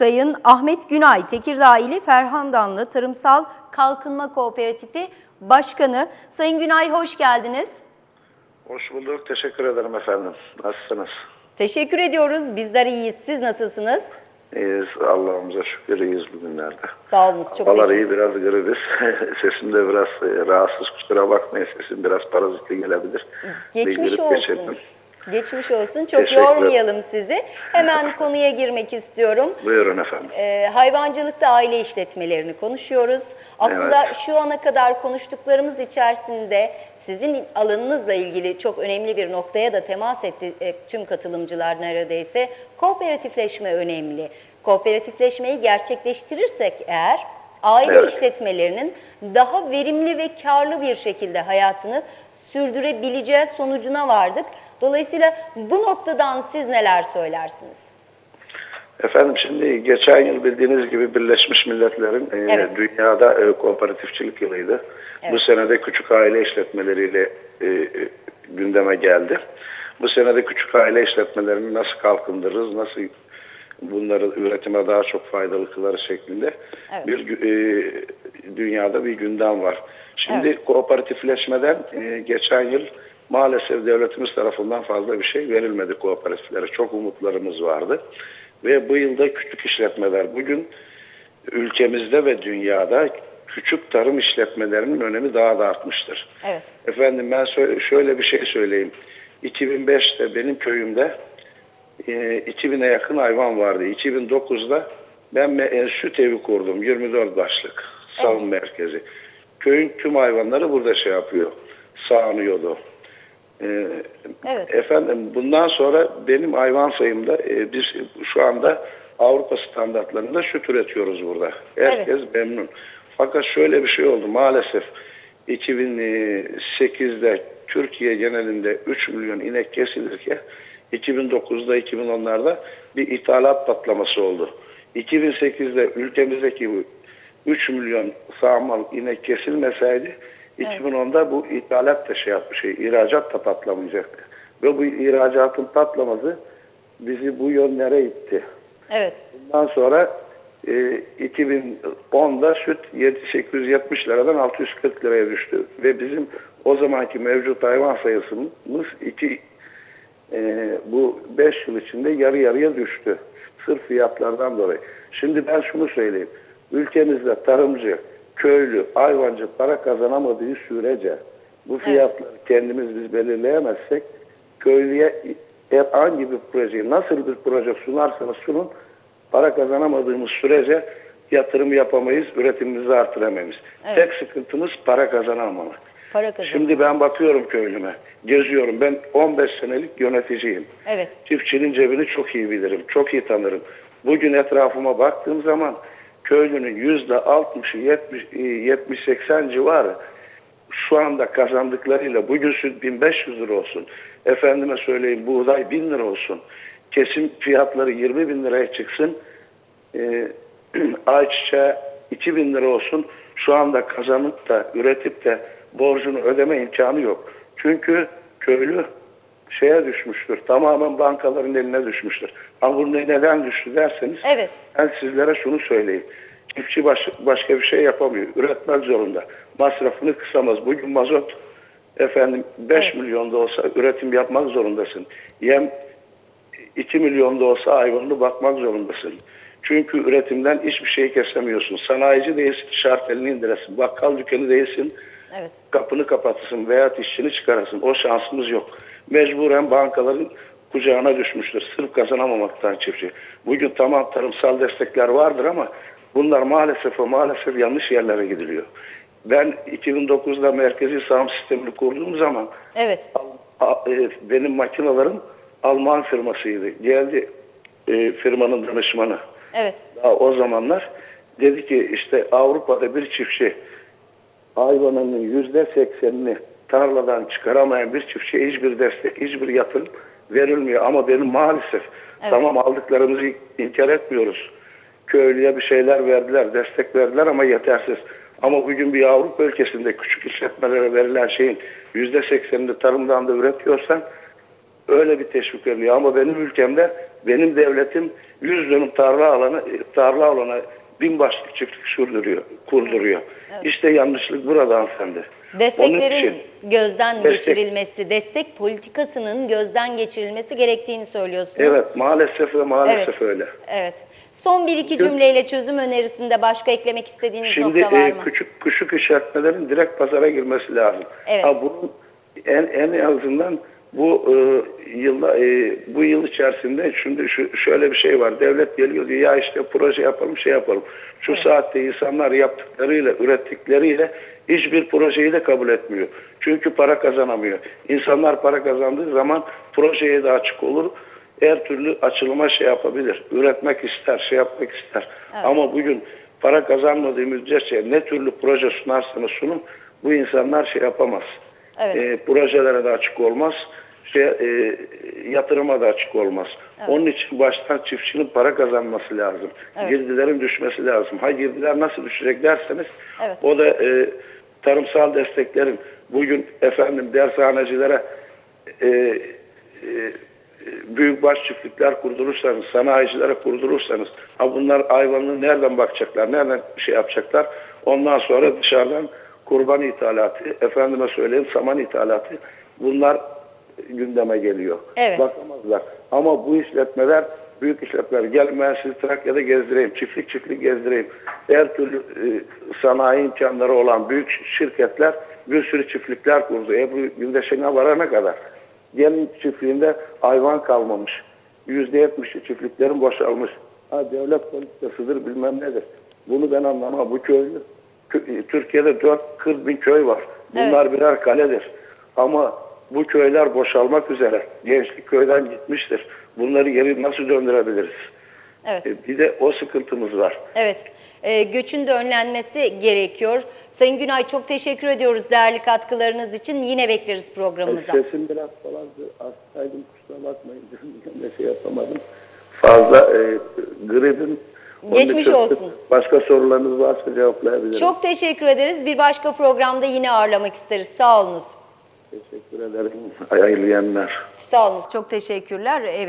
Sayın Ahmet Günay, Tekirdağ ili Ferhandanlı Tarımsal Kalkınma Kooperatifi Başkanı. Sayın Günay hoş geldiniz. Hoş bulduk. Teşekkür ederim efendim. Nasılsınız? Teşekkür ediyoruz. Bizler iyiyiz. Siz nasılsınız? İyiyiz. Allah'ımıza şükür iyiyiz bugünlerde. Sağ olunuz. Çok Havalar teşekkür iyi biraz gribiz. Sesim de biraz e, rahatsız. Kusura bakmayın. Sesim biraz parazitli gelebilir. Geçmiş olsun. geçirdim. Geçmiş olsun. Çok yormayalım sizi. Hemen konuya girmek istiyorum. Buyurun efendim. Ee, hayvancılıkta aile işletmelerini konuşuyoruz. Aslında Evet. şu ana kadar konuştuklarımız içerisinde sizin alanınızla ilgili çok önemli bir noktaya da temas etti e, tüm katılımcılar neredeyse. Kooperatifleşme önemli. Kooperatifleşmeyi gerçekleştirirsek eğer aile Evet. işletmelerinin daha verimli ve karlı bir şekilde hayatını sürdürebileceği sonucuna vardık. Dolayısıyla bu noktadan siz neler söylersiniz? Efendim şimdi geçen yıl bildiğiniz gibi Birleşmiş Milletler'in e, Evet. dünyada e, kooperatifçilik yılıydı. Evet. Bu sene de küçük aile işletmeleriyle e, e, gündeme geldi. Bu sene de küçük aile işletmelerini nasıl kalkındırırız, nasıl bunları üretime daha çok faydalı kılarız şeklinde Evet. bir e, dünyada bir gündem var. Şimdi Evet. kooperatifleşmeden e, geçen yıl maalesef devletimiz tarafından fazla bir şey verilmedi kooperatiflere. Çok umutlarımız vardı. Ve bu yılda küçük işletmeler bugün ülkemizde ve dünyada küçük tarım işletmelerinin önemi daha da artmıştır. Evet. Efendim ben şöyle bir şey söyleyeyim. 2005'te benim köyümde e, 2000'e yakın hayvan vardı. 2009'da ben süt evi kurdum. 24 başlık. Savun merkezi. Köyün tüm hayvanları burada şey yapıyor. Sağınıyordu. E, Evet. Efendim bundan sonra benim hayvan sayımda e, biz şu anda Avrupa standartlarında süt üretiyoruz burada. Herkes memnun. Fakat şöyle bir şey oldu maalesef 2008'de Türkiye genelinde 3 milyon inek kesilirken 2009'da 2010'larda bir ithalat patlaması oldu. 2008'de ülkemizdeki bu 3 milyon sağmal inek kesilmeseydi 2010'da bu ithalat da şey yapmış, şey, ihracat da patlamayacaktı. Ve bu ihracatın patlaması bizi bu yönlere itti. Evet. Bundan sonra e, 2010'da süt 870 liradan 640 liraya düştü. Ve bizim o zamanki mevcut hayvan sayısımız iki, e, bu 5 yıl içinde yarı yarıya düştü. Sırf fiyatlardan dolayı. Şimdi ben şunu söyleyeyim. Ülkemizde tarımcı, köylü, hayvancı para kazanamadığı sürece bu fiyatları kendimiz biz belirleyemezsek köylüye herhangi bir projeyi nasıl bir proje sunarsanız sunun para kazanamadığımız sürece yatırım yapamayız, üretimimizi artıramayız. Evet. Tek sıkıntımız para kazanamamak. Para kazanıyor. Şimdi ben bakıyorum köylüme, geziyorum. Ben 15 senelik yöneticiyim. Evet. Çiftçinin cebini çok iyi bilirim, çok iyi tanırım. Bugün etrafıma baktığım zaman köylünün yüzde 60'ı 70-80 civarı şu anda kazandıklarıyla bugün süt 1500 lira olsun. Efendime söyleyeyim buğday 1000 lira olsun. Kesim fiyatları 20 bin liraya çıksın. Ee, ayçiçeği 2000 lira olsun. Şu anda kazanıp da üretip de borcunu ödeme imkanı yok. Çünkü köylü şeye düşmüştür. Tamamen bankaların eline düşmüştür. Ama bu ne- neden düştü derseniz Evet. ben sizlere şunu söyleyeyim. Çiftçi baş- başka bir şey yapamıyor. Üretmek zorunda. Masrafını kısamaz. Bugün mazot efendim 5 Evet. milyon da olsa üretim yapmak zorundasın. Yem 2 milyon da olsa hayvanını bakmak zorundasın. Çünkü üretimden hiçbir şey kesemiyorsun. Sanayici değilsin, şart elini indiresin. Bakkal dükkanı değilsin, Evet. kapını kapatırsın veya işçini çıkarasın. O şansımız yok. Mecburen bankaların kucağına düşmüştür. Sırf kazanamamaktan çiftçi. Bugün tamam tarımsal destekler vardır ama bunlar maalesef ve maalesef yanlış yerlere gidiliyor. Ben 2009'da merkezi sağım sistemini kurduğum zaman Evet. E, benim makinalarım Alman firmasıydı. Geldi e, firmanın danışmanı. Evet. Daha o zamanlar dedi ki işte Avrupa'da bir çiftçi hayvanının yüzde seksenini tarladan çıkaramayan bir çiftçiye hiçbir destek, hiçbir yatırım verilmiyor. Ama benim maalesef Evet. tamam aldıklarımızı inkar etmiyoruz. Köylüye bir şeyler verdiler, destek verdiler ama yetersiz. Ama bugün bir Avrupa ülkesinde küçük işletmelere verilen şeyin yüzde seksenini tarımdan da üretiyorsan öyle bir teşvik veriliyor. Ama benim ülkemde benim devletim 100 dönüm tarla alanı tarla alana bin başlık çiftlik sürdürüyor, kurduruyor. İşte yanlışlık burada hanımefendi. Desteklerin için gözden destek- geçirilmesi, destek politikasının gözden geçirilmesi gerektiğini söylüyorsunuz. evet maalesef ve maalesef öyle. Evet. Son bir iki cümleyle çözüm önerisinde başka eklemek istediğiniz Şimdi nokta var e, mı? küçük küçük işletmelerin direkt pazara girmesi lazım. Evet. Ha, bunun en en azından bu e, yılda e, bu yıl içerisinde şimdi şu, şöyle bir şey var. Devlet geliyor diyor ya işte proje yapalım şey yapalım. Şu saatte insanlar yaptıklarıyla ürettikleriyle hiçbir projeyi de kabul etmiyor. Çünkü para kazanamıyor. İnsanlar para kazandığı zaman projeye de açık olur. Her türlü açılıma şey yapabilir. Üretmek ister, şey yapmak ister. Ama bugün para kazanmadığı müddetçe ne türlü proje sunarsanız sunun bu insanlar şey yapamaz. Evet. E, projelere de açık olmaz. Şey, e, yatırıma da açık olmaz. Onun için baştan çiftçinin para kazanması lazım. Evet. Girdilerin düşmesi lazım. Ha girdiler nasıl düşecek derseniz Evet. o da e, tarımsal desteklerin bugün efendim dershanecilere e, e, büyükbaş çiftlikler kurdurursanız, sanayicilere kurdurursanız, ha bunlar hayvanını nereden bakacaklar, nereden şey yapacaklar? Ondan sonra dışarıdan kurban ithalatı, efendime söyleyeyim saman ithalatı, bunlar gündeme geliyor. Evet. Bakamazlar. Ama bu işletmeler, büyük işletmeler, gel ben sizi Trakya'da gezdireyim, çiftlik çiftlik gezdireyim. Her türlü e, sanayi imkanları olan büyük şirketler bir sürü çiftlikler kurdu. Ebru Gündeşen'e varana kadar. Gelin çiftliğinde hayvan kalmamış. Yüzde yetmişi çiftliklerin boşalmış. Ha devlet politikasıdır bilmem nedir. Bunu ben anlamam. Bu köylü. Türkiye'de 4 bin köy var. Bunlar birer kaledir. Ama bu köyler boşalmak üzere. Gençlik köyden gitmiştir. Bunları geri nasıl döndürebiliriz? Evet. E, Bir de o sıkıntımız var. Evet. Ee, göçün de önlenmesi gerekiyor. Sayın Günay çok teşekkür ediyoruz değerli katkılarınız için. Yine bekleriz programımıza. Sesim biraz falandı. Hastaydım kusura bakmayın. Ben de şey yapamadım. Fazla e, gripim. Onun Geçmiş için olsun. Başka sorularınız varsa cevaplayabilirim. Çok teşekkür ederiz. Bir başka programda yine ağırlamak isteriz. Sağ olunuz. teşekkür ederim. Hayırlı yayınlar. Sağ olunuz. Çok teşekkürler. Evet.